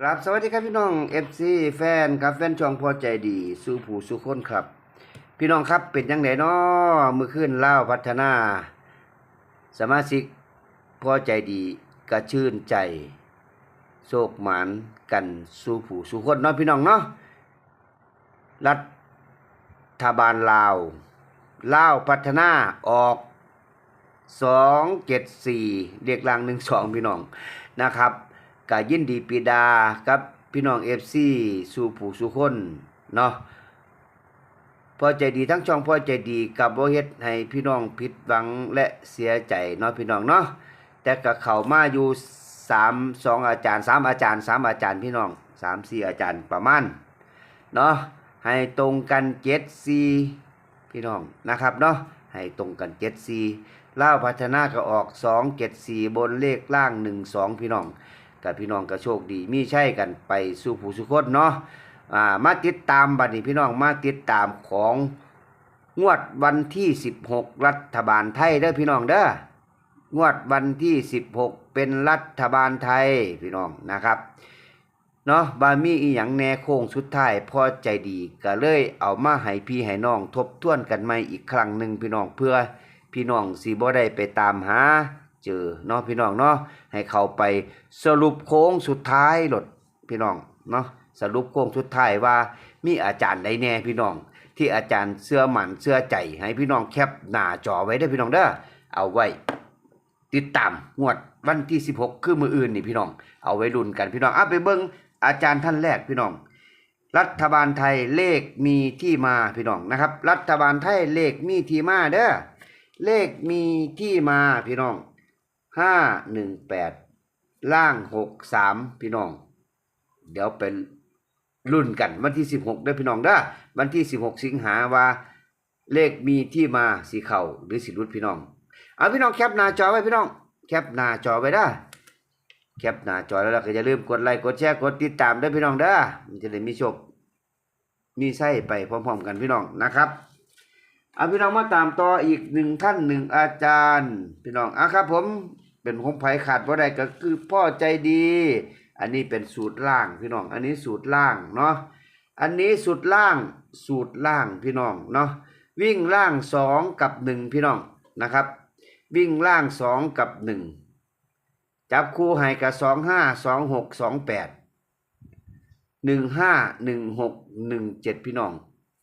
ครับสวัสดีครับพี่น้อง FC แฟนครับแฟนช่องพอใจดีสู้ผู้สู้คนครับ พี่น้องครับเป็นยังไงเนาะมือขึ้นเล่าพัฒนา สมาชิกพอใจดีกระชื่นใจ โศกหมานกันสู้ผู้สู้คนเนาะพี่น้องเนาะรัฐบาลลาวลาวพัฒนาออกสองเจ็ดสี่เรียกลางหนึ่งสองพี่น้องนะครับ ก็ยินดีปีดากับพี่น้องเอฟซีสู่ผู้สู่คนเนาะพอใจดีทั้งช่องพอใจดีกับบ่เฮ็ดให้พี่น้องผิดหวังและเสียใจเนาะพี่น้องเนาะแต่ก็เขามาอยู่3 2อาจารย์3อาจารย์3อาจารย์พี่น้อง3 4อาจารย์ประมาณเนาะให้ตรงกัน7 4พี่น้องนะครับเนาะให้ตรงกัน7 4ล่าพัฒนาก็ออก2 7 4บนเลขล่าง1 2พี่น้อง กับพี่น้องก็โชคดีมีใช่กันไปสู่ผู้สุคนเนาะอ่ามาติดตามบัดนี้พี่น้องมาติดตามของงวดวันที่ 16 รัฐบาลไทยเด้อพี่น้องเด้องวดวันที่ 16 เป็นรัฐบาลไทยพี่น้องนะครับเนาะบามีอีหยังแหน่โค้งสุดท้ายพอใจดีก็เลยเอามาให้พี่ให้น้องทบทวนกันใหม่อีกครั้งหนึ่งพี่น้องเพื่อพี่น้องสิบ่ได้ไปตามหา เจอเนาะพี่น้องเนาะให้เขาไปสรุปโค้งสุดท้ายหลดพี่น้องเนาะสรุปโค้งสุดท้ายว่ามีอาจารย์ใดแน่พี่น้อง ที่อาจารย์เสื้อหมันเสื้อใจให้พี่น้องแคปหน้าจอไว้เด้พี่น้องเด้อเอาไว้ ติดตามงวดวันที่ 16 คือมืออื่นนี่พี่น้อง เอาไว้ลุ้นกันพี่น้องเอาไปเบิ่งอาจารย์ท่านแรกพี่น้อง รัฐบาลไทยเลขมีที่มาพี่น้องนะครับ รัฐบาลไทยเลขมีที่มาเด้อเลขมีที่มาพี่น้อง ห้าหนึ่งแปดล่างหกสามพี่น้อง เดี๋ยวเป็นรุ่นกันวันที่สิบหกได้พี่น้องเด้วันที่สิบหกสิงหาว่าเลขมีที่มาสีเข่าหรือสีรุดพี่น้อง เอาพี่น้องแคปหน้าจอไว้พี่น้อง แคปหน้าจอไว้เด้แคปหน้าจอแล้วเราก็อย่าลืมกดไลค์กดแชร์กดติดตามได้พี่น้องเด้อมันจะได้มีโชคมีไส้ไปพร้อมๆกันพี่น้องนะครับเอาพี่น้องมาตามต่ออีกหนึ่งท่านหนึ่งอาจารย์ พี่น้องอะครับผม เป็นของไผขาดบ่ได้ก็คือพ่อใจดี อันนี้เป็นสูตรล่างพี่น้อง อันนี้สูตรล่างเนาะ อันนี้สูตรล่างสูตรล่างพี่น้องเนาะ วิ่งล่างสองกับหนึ่งพี่น้องนะครับ วิ่งล่างสองกับหนึ่งจับคู่ให้กับสองห้าสองหกสองแปดหนึ่งห้าหนึ่งหกหนึ่งเจ็ดพี่น้อง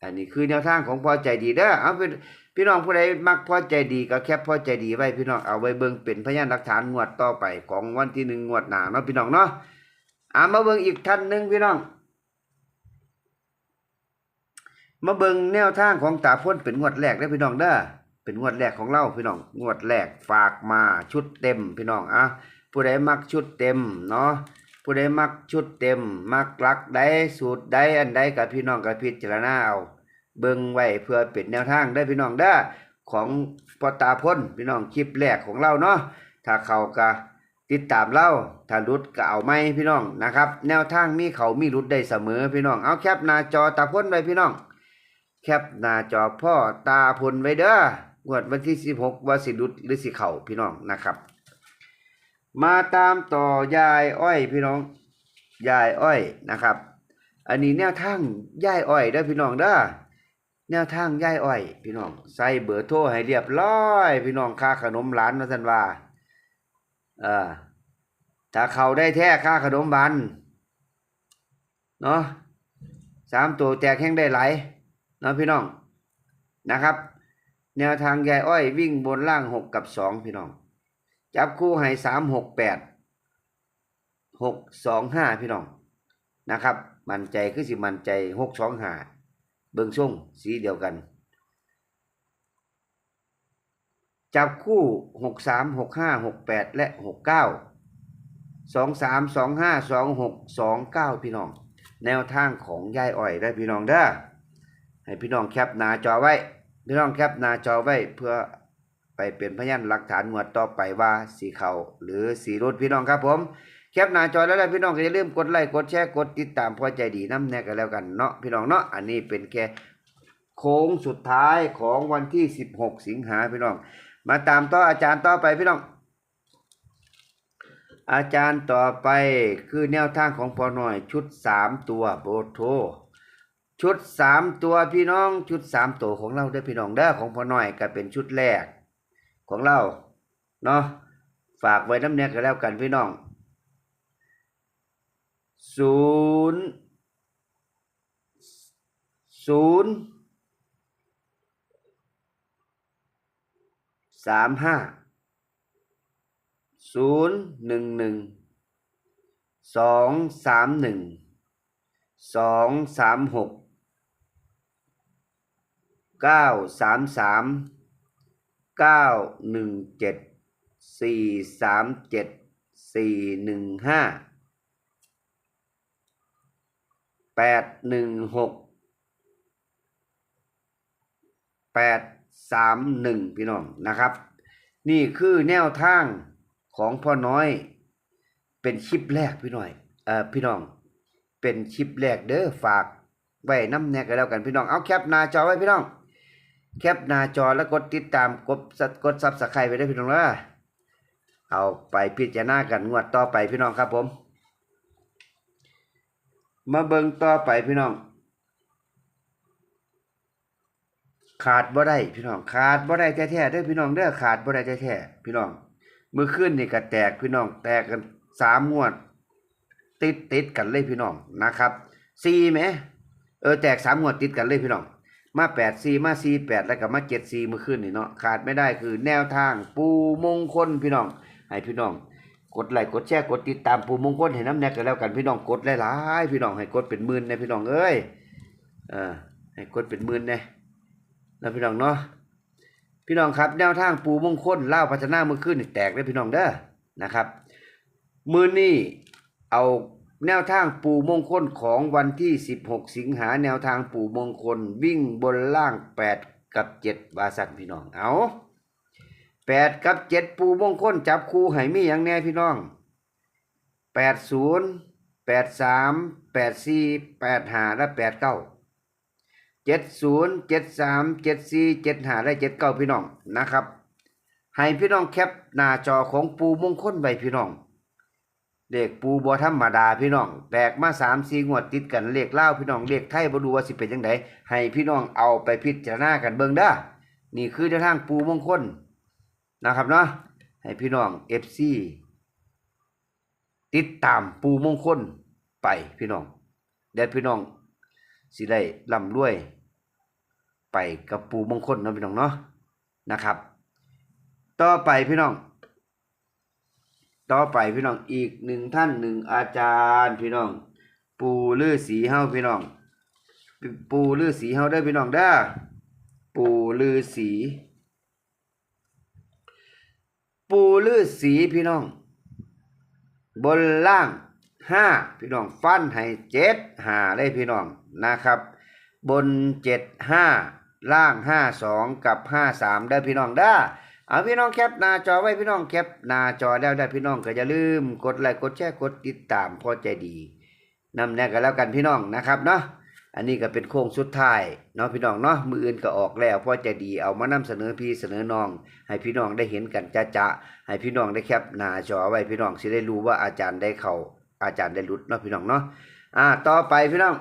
อันนี้คือแนวทางของพอใจดีเด้อเอาเป็น พี่น้องผู้ใดมักพอใจดีก็แคปพอใจดีไว้พี่น้องเอาไว้เบิ่งเป็นพยานหลักฐานงวดต่อไปของวันที่หนึ่งงวดหนาเนาะพี่น้องเนาะเอามาเบิ่งอีกท่านหนึ่งพี่น้อง มาเบิ่งแนวทางของตาพ่นเป็นงวดแรกได้พี่น้องเด้อเป็นงวดแรกของเราพี่น้องงวดแรกฝากมาชุดเต็มพี่น้องอะผู้ใดมักชุดเต็มเนาะผู้ใดมักชุดเต็ม มักลักใดสูตรใดอันใดกับพี่น้องกับพิจารณาเอา เบิ่งไว้เพื่อเป็นแนวทางได้พี่น้องเด้ของปอตาพ่นพี่น้องคลิปแรกของเราเนาะถ้าเขาก็ติดตามเราถ้ารุดก็เอาไม่พี่น้องนะครับ แนวทางมีเขามีรุดได้เสมอพี่น้องเอาแคปหน้าจอตาพ่นไว้พี่น้อง แคปหน้าจอพ่อตาพ่นไว้เด้องวดวันที่ 16ว่าสิรุดหรือสิเข่าพี่น้องนะครับ มาตามต่อยายอ้อยพี่น้องยายอ้อยนะครับ อันนี้แนวทางยายอ้อยเด้พี่น้องเด้อ แนวทางยายอ้อย พี่น้อง ใส่เบอร์โทรให้เรียบร้อย พี่น้องค่าขนมร้านว่าซั่นว่าเออถ้าเขาได้แท้ค่าขนมบันเนาะสามตัวแตกแห้งได้หลายเนาะพี่น้องนะครับ แนวทางยายอ้อยวิ่งบนล่างหกกับสองพี่น้อง จับคู่ให้สามหกแปดหกสองห้าพี่น้องนะครับ มั่นใจคือสิมั่นใจหกสองห้า เบิ่งช่งสีเดียวกัน จับคู่หกสามหกห้าหกแปดและหกเก้าสองสามสองห้าสองหกสองเก้าพี่น้อง แนวทางของยายอ้อยได้พี่น้องเด้อให้พี่น้องแคปหน้าจอไว้ พี่น้องแคปหน้าจอไว้เพื่อไปเป็นพยานหลักฐานงวดต่อไปว่าสีเขาหรือสีรถพี่น้องครับผม แคปหน้าจอแล้วแล้วพี่น้องก็อย่าลืมกดไลค์กดแชร์กดติดตามพอใจดีน้ำแน่กันแล้วกันเนาะพี่น้องเนาะอันนี้เป็นแค่โค้งสุดท้ายของวันที่ 16 สิงหาพี่น้อง มาตามต่ออาจารย์ต่อไปพี่น้อง อาจารย์ต่อไปคือแนวทางของพอหน่อยชุดสามตัวโบโทชุดสามตัวพี่น้องชุดสามตัวของเราเด้พี่น้องเด้ของพอหน่อยก็เป็นชุดแรกของเราเนาะฝากไว้น้ำเนียกันแล้วกันพี่น้อง ศูนย์ศูนย์สามห้าศูนย์หนึ่งหนึ่งสองสามหนึ่งสองสามหกเก้าสามสามเก้าหนึ่งเจ็ดสี่สามเจ็ดสี่หนึ่งห้า แปดหนึ่งหกแปดสามหนึ่งพี่น้องนะครับ นี่คือแนวทางของพ่อน้อย เป็นคลิปแรกพี่หน่อยเอ่อพี่น้อง เป็นคลิปแรกเด้อฝากไว้น้ำแน่กันแล้วกันพี่น้องเอาแคปหน้าจอไว้พี่น้อง แคปหน้าจอแล้วกดติดตามกดกดซับสไครต์ไปได้พี่น้องนะเอาไปพิจารณากันงวดต่อไปพี่น้องครับผม มาเบิ่งต่อไปพี่น้อง ขาดบ่ได้พี่น้อง ขาดบ่ได้แท้ๆเด้อพี่น้องเด้อขาดบ่ได้แท้ๆพี่น้องมื้อคืนนี่ก็แตกพี่น้อง แตกกันสามงวด ติดติดกันเลยพี่น้องนะครับสี่ไหมเออแตกสามงวดติดกันเลยพี่น้อง มาแปดสี่มาสี่แปดแล้วก็มาเจ็ดสี่มื้อคืนนี่เนาะขาดไม่ได้คือแนวทางปูมงคลพี่น้องให้พี่น้อง กดไลค์กดแชร์กดติดตามปูมงคลให้น้ำแนกกันแล้วกันพี่น้องกดหลายๆพี่น้องให้กดเป็นหมื่นนะพี่น้องเอ้ยเออให้กดเป็นหมื่นนะนะพี่น้องเนาะพี่น้องครับแนวทางปูมงคลเล่าพัฒนาเมื่อขึ้นแตกได้พี่น้องเด้อนะครับ มือนี้เอาแนวทางปูมงคลของวันที่ 16 สิงหาแนวทางปูมงคลวิ่งบนล่าง 8 กับ7บาสันพี่น้องเอา 8กับ7ปูมงคลจับคู่ให้มีอย่างแน่พี่น้อง80 83 84 85แปดสามแปดสี่แปดห้าและ89เก้าเจ็ดศูนย์เจ็ดสามเจ็ดสี่เจ็ดห้าและเจ็ดเก้าพี่น้องนะครับให้พี่น้องแคปหน้าจอของปูมงคลไว้พี่น้องเลขปูบอธรรมดาพี่น้องแตกมาสามสี่งวดติดกันเลขเล่าพี่น้องเลขไทยบ่ดูว่าสิเป็นยังไงให้พี่น้องเอาไปพิจารณากันเบิ่งด้อนี่คือแนทางปูมงคล นะครับเนาะให้พี่น้องเอฟซีติดตามปูมงคลไปพี่น้องเดี๋ยวพี่น้องสิได้ร่ำรวย ไปกับปูมงคลเนาะพี่น้องเนาะนะครับ ต่อไปพี่น้อง ต่อไปพี่น้องอีกหนึ่งท่านหนึ่งอาจารย์พี่น้อง ปูลือสีเฮาพี่น้อง ปูลือสีเฮาได้พี่น้องเด้ปูลือสี ปูลือสีพี่น้อง บนล่างห้าพี่น้องฟันให้เจ็ดหาได้พี่น้องนะครับ บนเจ็ดห้าล่างห้าสองกับห้าสามได้พี่น้องได้เอาพี่น้องแคปหน้าจอไว้พี่น้องแคปหน้าจอแล้วได้พี่น้องก็อย่าลืม กดไลค์กดแชร์กดติดตามพอใจดีนำแน่กันแล้วกันพี่น้องนะครับเนาะ อันนี้ก็เป็นโค้งสุดท้ายเนาะพี่น้องเนาะมืออื่นก็ออกแล้วพ่อใจดีเอามานำเสนอพี่เสนอน้อง ให้พี่น้องได้เห็นกันจะจะให้พี่น้องได้แคปหน้าจอไว้พี่น้องสิได้รู้ว่าอาจารย์ได้เข้าอาจารย์ได้หลุดเนาะพี่น้องเนาะอ่าต่อไปพี่น้อง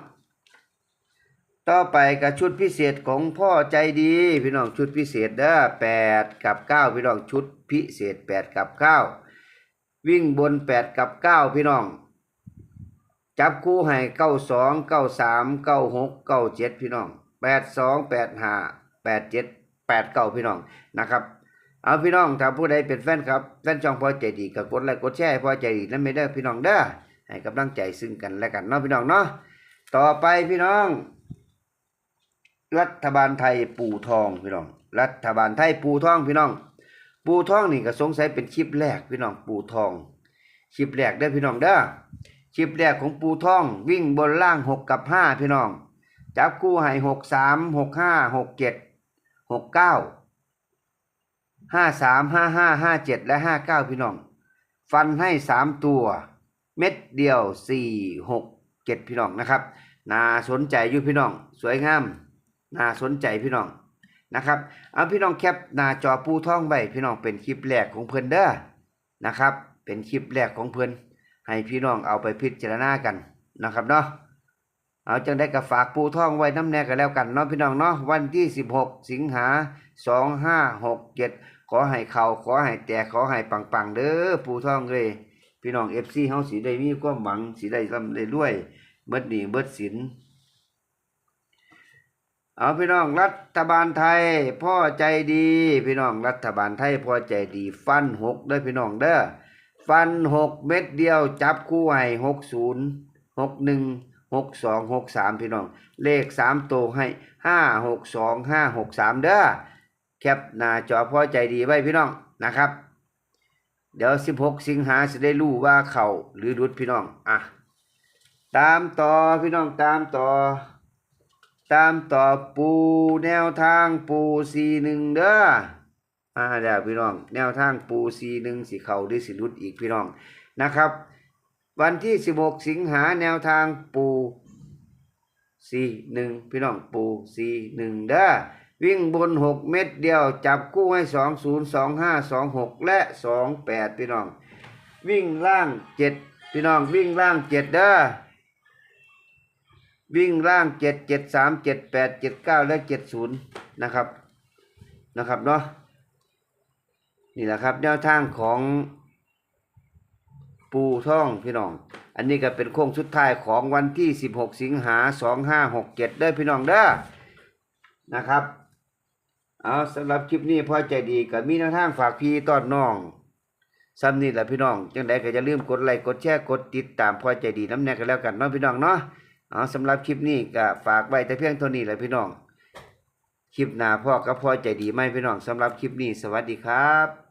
ต่อไปกับชุดพิเศษของพ่อใจดี พี่น้องชุดพิเศษเด้อแปดกับเก้าพี่น้องชุดพิเศษแปดกับเก้าวิ่งบนแปดกับเก้าพี่น้อง จับคู่ให้เก้าสองเก้าสามเก้าหกเก้าเจ็ดพี่น้องแปดสองแปดห้าแปดเจ็ดแปดเก้าพี่น้องนะครับเอาพี่น้องถ้าผู้ใดเป็นแฟนครับแฟนช่องพอใจดีก็กดไลค์กดแชร์พอใจดีนั่นไม่ได้พี่น้องเด้อให้กำลังใจซึ่งกันและกันเนาะพี่น้องเนาะต่อไปพี่น้อง รัฐบาลไทยปูทองพี่น้อง รัฐบาลไทยปูทองพี่น้อง ปูทองนี่ก็สงสัยเป็นคลิปแรกพี่น้องปูทองคลิปแรกได้พี่น้องเด้อ คลิปแรกของปู่องวิ่งบนล่างหกกับห้าพี่น้อง จับคู่ให้หกสามหกห้าหกเจ็ดหกเก้าห้าสามห้าห้าห้าเจ็ดและห้าเก้าพี่น้อง ฟันให้สามตัว เม็ดเดียวสี่หกเจ็ดพี่น้องนะครับน่าสนใจอยู่พี่น้อง สวยงามน่าสนใจพี่น้องนะครับเอาพี่น้องแคปหน้าจอปูท่องไว้พี่น้องเป็นคลิปแรกของเพิ่อนเด้อนะครับ เป็นคลิปแรกของเพิ่อน ให้พี่น้องเอาไปพิจารณากันนะครับเนาะเอาจังได้กับฝากปูท่องไว้น้ำแน่กันแล้วกันเนาะพี่น้องเนาะวันที่ 16 สิงหา 2567 ขอให้เขาขอให้แตกขอให้ปังๆเด้อปูท่องเลย พี่น้อง FC เฮาสิได้มีความหวังสิได้ร่ำได้รวยเบิดหนีเบิดสินเอาพี่น้องรัฐบาลไทยพ่อใจดี พี่น้องรัฐบาลไทยพ่อใจดี ฟันหกเด้อพี่น้องเด้อ ฟันหกเม็ดเดียวจับคู่ให้หกศูนย์หกหนึ่งหกสองหกสามพี่น้อง เลขสามตัวให้ห้าหกสองห้าหกสามเด้อแคปหน้าจอพอใจดีไว้พี่น้องนะครับ เดี๋ยวสิบหกสิงหาจะได้รู้ว่าเข่าหรือรุดพี่น้องอะตามต่อพี่น้องตามต่อ ตามต่อปูแนวทางปูสี่หนึ่งเด้อ มาแล้วพี่น้อง แนวทางปูสีหนึ่งสีเขาหรือสีรุดอีกพี่น้องนะครับ วันที่16สิงหาแนวทางปูสีหนึ่งพี่น้องปูสีหนึ่งเด้อวิ่งบน6เม็ดเดียว จับคู่ให้2 0 2 5 2 6และ2 8พี่น้อง วิ่งล่าง7พี่น้องวิ่งล่าง7เด้อวิ่งล่างเจ็ดเจ็ดสามเจ็ดแปดเจ็ดเก้าและเจ็ดศูนย์นะครับนะครับเนาะ นี่แหละครับแนวทางของปูท่องพี่น้อง อันนี้ก็เป็นโค้งสุดท้ายของวันที่สิบหกสิงหาสองห้าหกเจ็ดเด้อพี่น้องเด้อนะครับ เอาสำหรับคลิปนี้พอใจดีก็มีแนวทางฝากพี่ต้อนน้องซ้ำนี่แหละพี่น้อง จังใดก็อย่าลืมกดไลค์กดแชร์กดติดตามพอใจดีน้ำแน่กันแล้วกันเนาะพี่น้องเนาะเอาสำหรับคลิปนี้ก็ฝากไว้แต่เพียงเท่านี้แหละพี่น้อง คลิปหน้าพ่อกับพ่อใจดีไหมพี่น้องสำหรับคลิปนี้ สวัสดีครับ